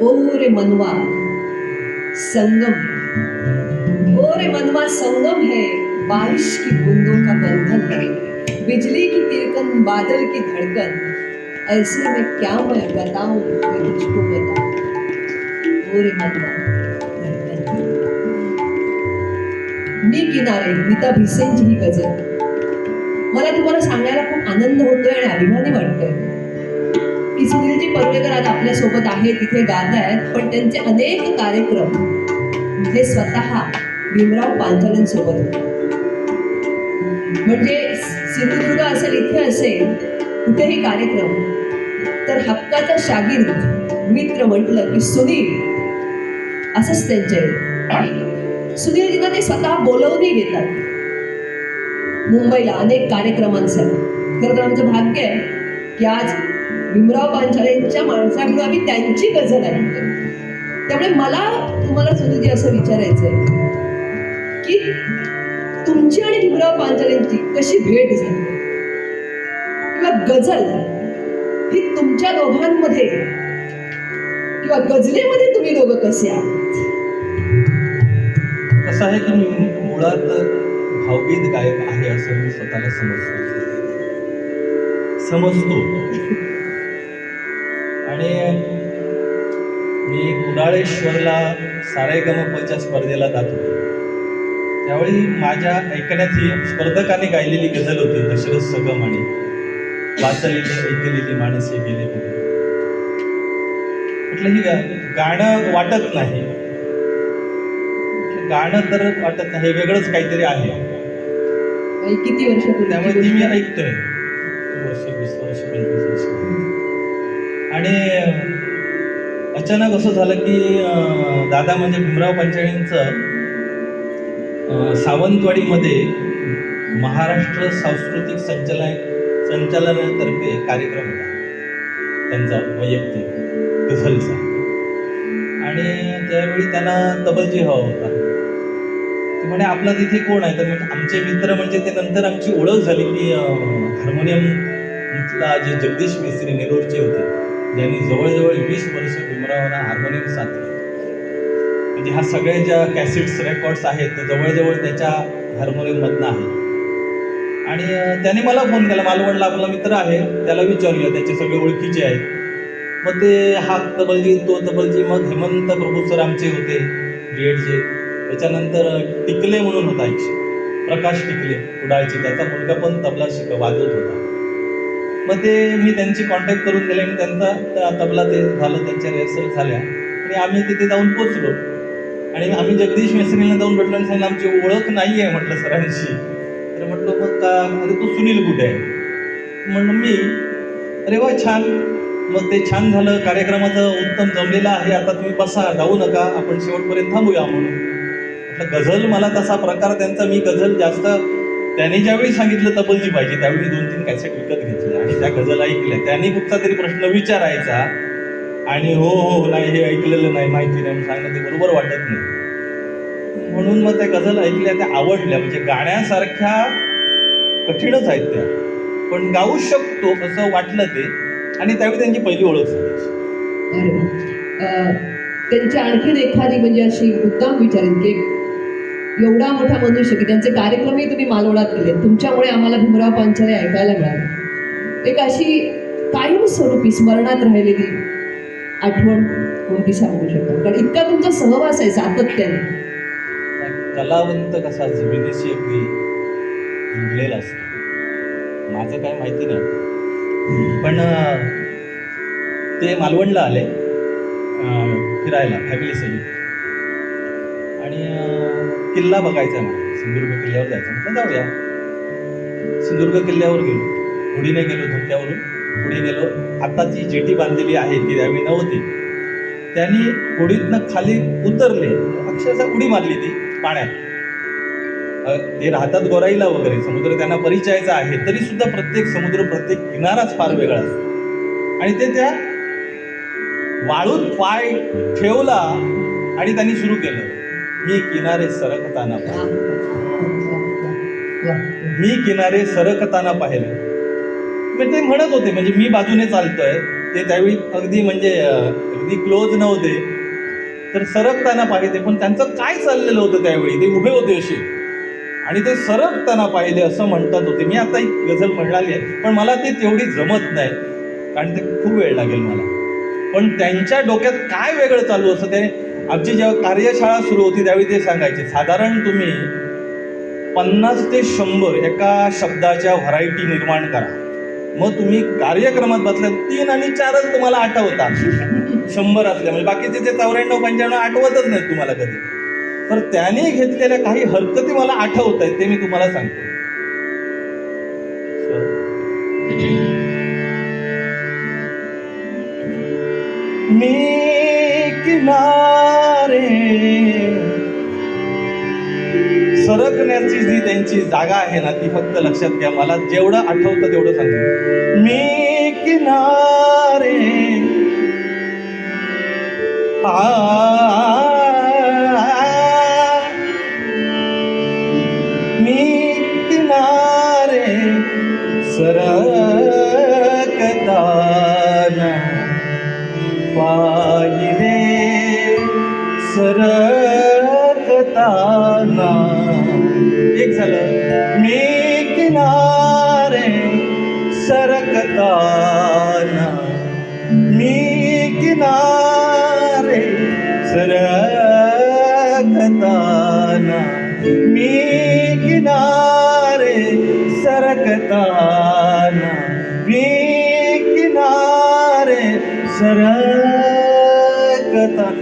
ओ रे मनवा संगम ओ रे मनवा संगम है। बारिश की बूंदों का बंधन है बिजली की तिरकन बादल की धड़कन। ऐसे में क्या मैं बताऊं मैं तुझको बताऊं। ओ रे मनवा मी किनारे नीता भिसेंची ही गजल। मला तुम्हाला सांगायला खूप आनंद होतोय आणि अभिमानी वाटतोय। की सुनीलजी परुळेकर आज आपल्यासोबत आहेत तिथे गात आहेत पण त्यांचे अनेक कार्यक्रम हे स्वतः भीमराव पांचाळेंसोबत होते. म्हणजे सिंधुदुर्ग असेल इथे असेल कुठेही कार्यक्रम तर हक्काचा शागिर्द मित्र म्हटलं की सुनील. असंच त्यांचे. सुनीलजींना ते स्वतः बोलवूनही घेतात. मुंबईला अनेक कार्यक्रमांसाठी खरं तर आमचं भाग्य आहे की आज भीमराव पांचाळेंच्या माणसाकडून आम्ही त्यांची गझल ऐकतो. त्यामुळे मला तुम्हाला सुनीलजी असं विचारायचं आहे की तुमची आणि भीमराव पांचाळेंची कशी भेट झाली? किंवा गझल ही तुमच्या दोघांमध्ये किंवा गझलेमध्ये तुम्ही दोघं कसे आहात? कसं आहे की मी मुळात भावगीत गायक आहे असं मी स्वतःला समजतो. समजतो. आणि मी कुडाळेश्वरला सारेगमपच्या स्पर्धेला जात होतो. त्यावेळी माझ्या ऐकण्यात ही स्पर्धकाने गायलेली गझल होती दशरथ सगम आणि वाचलेली ऐकलेली माणसे गेले म्हटलं ही गाणं वाटत नाही. गाणं तर वाटत नाही वेगळंच काहीतरी आहे. किती वर्षापूर्वी त्यामुळे ती मी ऐकतोय. वर्ष वीस वर्ष पंचवीस वर्ष. आणि अचानक असं झालं की दादा म्हणजे भीमराव पंचाळींचं सावंतवाडीमध्ये महाराष्ट्र सांस्कृतिक संचालय संचालनातर्फे कार्यक्रम होता. त्यांचा वैयक्तिक गझलचा. आणि त्यावेळी त्यांना तबलजी हवा होता. ते म्हणे आपला तिथे कोण आहे? तर म्हणजे आमचे मित्र म्हणजे ते नंतर आमची ओळख झाली की हार्मोनियमला जे जगदीश मिस्त्री नेरूरचे होते. ज्यांनी जवळजवळ वीस वर्ष भीमरावांना हार्मोनियम साधले. म्हणजे ह्या सगळ्या ज्या कॅसेट्स रेकॉर्ड्स आहेत ते जवळजवळ त्याच्या हार्मोनियममधनं आहे आणि त्याने मला फोन केला. मालवणला आपला मित्र आहे. त्याला विचारूया. त्याचे सगळे ओळखीचे आहेत. मग ते हा तबलजी तो तबलजी मग हेमंत प्रभू सर आमचे होते. बीएडचे त्याच्यानंतर टिकले म्हणून होता एकशे प्रकाश टिकले कुडाळचे. त्याचा मुलगा पण तबला शिक वाजवत होता. मग ते मी त्यांची कॉन्टॅक्ट करून दिले आणि त्यांचा त्या तबला ते झालं त्यांच्या रिहर्सल झाल्या. आणि आम्ही तिथे जाऊन पोचलो. आणि आम्ही जगदीश मेसरीला जाऊन भेटलो आणि सांगितलं आमची ओळख नाही आहे म्हटलं सरांशी. तर म्हटलं मग का? अरे तू सुनील कुठे आहे? म्हणून मी. अरे वा छान. मग ते छान झालं. कार्यक्रमाचं उत्तम जमलेलं आहे. आता तुम्ही बसा जाऊ नका. आपण शेवटपर्यंत थांबूया म्हणून. म्हटलं गझल मला तसा प्रकार त्यांचा मी गझल जास्त त्याने ज्यावेळी सांगितलं तबलची पाहिजे त्यावेळी दोन तीन कॅसेट विकत घेतले. त्या गझल ऐकल्या. त्यांनी कुठचा तरी प्रश्न विचारायचा आणि हो, हो हो नाही हे ऐकलेलं नाही माहिती नाही सांगणं ते बरोबर वाटत नाही. म्हणून मग त्या गझल ऐकल्या त्या आवडल्या. म्हणजे गाण्यासारख्या कठीणच आहेत त्या. पण गाऊ शकतो असं वाटलं ते आणि त्यावेळी त्यांची पहिली ओळख झाली. त्यांची आणखीन एखादी म्हणजे अशी उत्तम विचारेन की एवढा मोठा मनुष्य की त्यांचे कार्यक्रमही तुम्ही मालवणात केले तुमच्यामुळे आम्हाला भीमराव पांचाळे ऐकायला मिळाले. एक अशी कायमस्वरूपी स्मरणात राहिलेली आठवण कोणती सांगू शकतो? कारण इतका तुमचा सहवास आहे सातत्याने. कलावंत कसा जमिनीशी अगदी जुडलेला असतो. माझं काय माहिती नाही. पण ते मालवणला आले फिरायला फॅमिली सहित आणि किल्ला बघायचा मला सिंधुदुर्ग किल्ल्यावर जायचं म्हटलं जाऊया. सिंधुदुर्ग किल्ल्यावर गेलो. होडीने गेलो धोक्यावरून पुढे गेलो. आता जी जेटी बांधलेली आहे ती त्यावेळी नव्हती. त्यांनी होडीतनं खाली उतरले. अक्षरशः उडी मारली ती पाण्यात. ते राहतात गोराईला वगैरे. समुद्र त्यांना परिचयाचा आहे. तरी सुद्धा प्रत्येक समुद्र प्रत्येक किनाराच फार वेगळा असतो. आणि ते त्या वाळूत पाय ठेवला आणि त्यांनी सुरू केलं. मी किनारे सरकताना पाहिले. मी किनारे सरकताना पाहिले. पण ते म्हणत होते म्हणजे मी बाजूने चालतोय ते त्यावेळी अगदी म्हणजे अगदी क्लोज नव्हते. तर सरकताना पाहिजे पण त्यांचं काय चाललेलं होतं त्यावेळी? ते उभे होते असे. आणि ते सरकताना पाहिले असं म्हणतात होते. मी आता एक गझल म्हणाली आहे पण मला ती तेवढी जमत नाही कारण ते खूप वेळ लागेल मला. पण त्यांच्या डोक्यात काय वेगळं चालू असतं ते? आमची जेव्हा कार्यशाळा सुरू होती त्यावेळी ते सांगायचे साधारण तुम्ही पन्नास ते शंभर एका शब्दाच्या व्हरायटी निर्माण करा. मग तुम्ही कार्यक्रमात बसल्या तीन आणि चारच तुम्हाला आठवतात शंभरातल्या म्हणजे बाकीचे ते चौऱ्याण्णव पंच्याण्णव आठवतच नाही तुम्हाला कधी. तर त्याने घेतलेल्या काही हरकती मला आठवत आहेत ते मी तुम्हाला सांगतो. मी किनारे सरकण्याची जी त्यांची जागा आहे ना ती फक्त लक्षात घ्या. मला जेवढं आठवतं तेवढं सांगतो मी किनारे आ मी किनारे सरकताना मी किनारे सरकता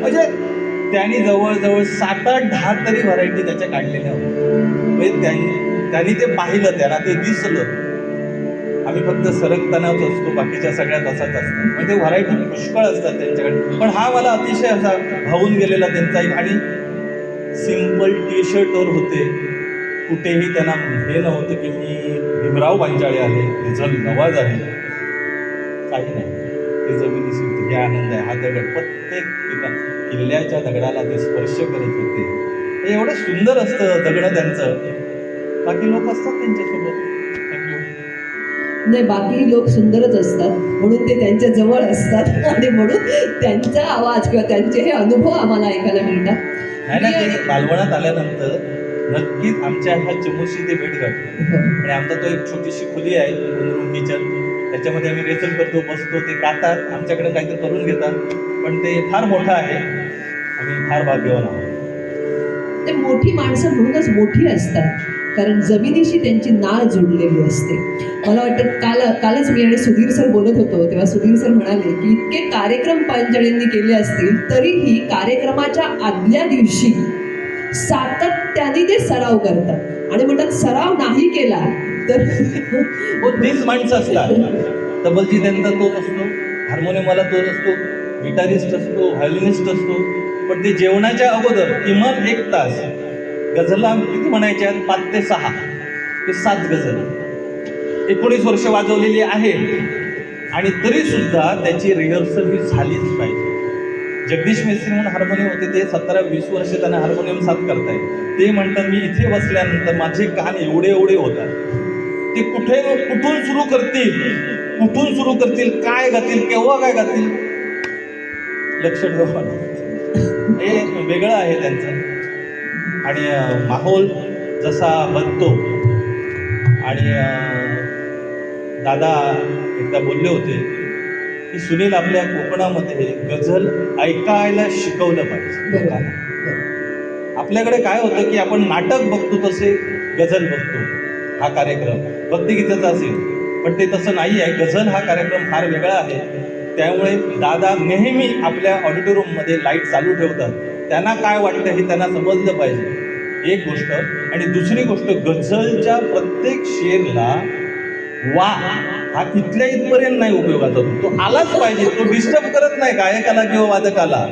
म्हणजे त्यांनी जवळजवळ सात आठ दहा तरी व्हरायटी त्याच्या काढलेल्या होत्या. म्हणजे त्यांनी त्यांनी ते पाहिलं त्यांना ते दिसलं. आम्ही फक्त सरकतानाच असतो बाकीच्या सगळ्यात तसाच असतात म्हणजे व्हरायटी पुष्कळ असतात त्यांच्याकडे. पण हा मला अतिशय असा भावून गेलेला त्यांचा एक आणि सिंपल टी शर्टवर होते. कुठेही त्यांना हे नव्हतं की मी भीमराव पांचाळे आहे रिझल नवाज आहे. काही नाही. ते जमिनीशी हे आनंद आहे. हा दगड प्रत्येक किल्ल्याच्या दगडाला ते स्पर्श करत होते. हे एवढं सुंदर असतं दगड त्यांचं. बाकी लोक असतात त्यांच्यासोबत. नाही बाकी लोक सुंदरच असतात. म्हणून ते त्यांच्या जवळ असतात. आणि म्हणून त्यांचा आवाज किंवा त्यांचे हे अनुभव आम्हाला ऐकायला मिळतात. नाही ना मी ते आणि- बालवणात आल्यानंतर नक्कीच आमच्या ह्या चमूशी ते भेट गाठले हो. आणि आमचा तो एक छोटीशी खुली आहे रूम किचन. त्याच्यामध्ये आम्ही रेचल करतो बसतो ते गातात आमच्याकडे काहीतरी करून घेतात. पण ते फार मोठं आहे. आम्ही फार भाग्यवान आहोत. ते मोठी माणसं म्हणूनच मोठी असतात. कारण जमिनीशी त्यांची नाळ जोडलेली असते. मला वाटतं काल कालच मी आणि सुधीर सर बोलत होतो तेव्हा सुधीर सर म्हणाले की इतके कार्यक्रम पांचाळींनी केले असतील तरीही कार्यक्रमाच्या आदल्या दिवशी सातत्याने ते सराव करतात. आणि म्हणतात सराव नाही केला तर तीच माणसं असतात. तबलची त्यांचा तोच असतो हार्मोनियमवाला तोच असतो गिटारिस्ट असतो व्हायोलिनिस्ट असतो पण ते जेवणाच्या अगोदर किमान एक तास गझला किती म्हणायच्या पाच ते सहा. ते सात गझल. एकोणीस वर्ष वाजवलेली आहे. आणि तरी सुद्धा त्याची रिहर्सल ही झालीच पाहिजे. जगदीश मिस्त्री म्हणून हार्मोनियम होते ते सतरा वीस वर्ष त्यांना हार्मोनियम साथ करताय ते म्हणतात मी इथे बसल्यानंतर माझे कान एवढे एवढे होतात. ते कुठे कुठून सुरू करतील? कुठून सुरू करतील? काय गातील? केव्हा काय गातील? लक्ष ठेवा. हे वेगळं आहे त्यांचं. आणि माहोल जसा बनतो आणि दादा एकदा बोलले होते की सुनील आपल्या कोकणामध्ये गझल ऐकायला शिकवलं पाहिजे. लोकांना. आपल्याकडे काय होतं की आपण नाटक बघतो तसे गझल बघतो हा कार्यक्रम. भक्तिगीताचा असेल पण ते तसं नाही आहे. गझल हा कार्यक्रम फार वेगळा आहे. त्यामुळे दादा नेहमी आपल्या ऑडिटोरियममध्ये लाइट चालू ठेवतात. त्यांना काय वाटतं हे त्यांना समजलं पाहिजे. एक गोष्ट आणि दुसरी गोष्ट गझलच्या प्रत्येक शेरला वा हा इथल्या इथपर्यंत नाही उपयोगाचा तो आलाच पाहिजे तो डिस्टर्ब करत नाही गायकाला किंवा वादकाला.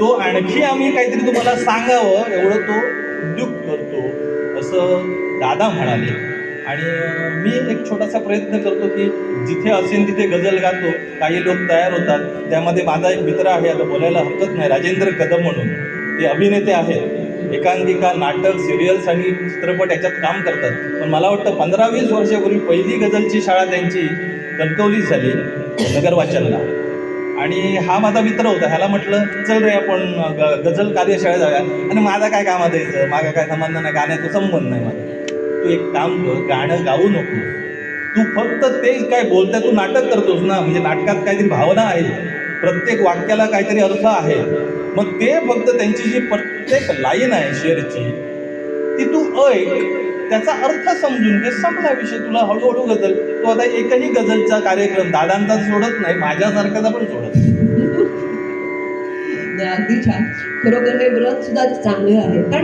तो आणखी आम्ही काहीतरी तुम्हाला सांगावं एवढं तो उद्युक्त करतो असं दादा म्हणाले. आणि मी एक छोटासा प्रयत्न करतो की जिथे असेल तिथे गझल गातो. काही लोक तयार होतात. त्यामध्ये माझा एक मित्र आहे आता बोलायला हरकत नाही राजेंद्र कदम म्हणून. ते अभिनेते आहेत. एकांकिका नाटक सिरियल्स आणि चित्रपट याच्यात काम करतात. पण मला वाटतं पंधरा वीस वर्षापूर्वी पहिली गझलची शाळा त्यांची कणकवली झाली नगर वाचनला आणि हा माझा मित्र होता ह्याला म्हटलं चल रे आपण ग- गझल कार्यशाळा जाऊया. आणि माझा काय कामात द्यायचं माझा काय संबंध नाही गाण्याचा संबंध नाही माझा. तू एक काम कर गाणं गाऊ नको. तू फक्त तेच काय बोलताय तू नाटक करतोस ना म्हणजे नाटकात काहीतरी भावना आहे. प्रत्येक वाक्याला काहीतरी अर्थ आहे. मग ते फक्त त्यांची जी प्रत्येक लाईन आहे शेअरची ती तू ऐक त्याचा अर्थ समजून घे. संपला विषय. तुला हळूहळू गझल तू आता एकही गझलचा कार्यक्रम दादांचा सोडत नाही माझ्यासारख्याचा पण सोडत नाही. अगदी छान. खरोखर हे व्रत सुद्धा चांगले आहे.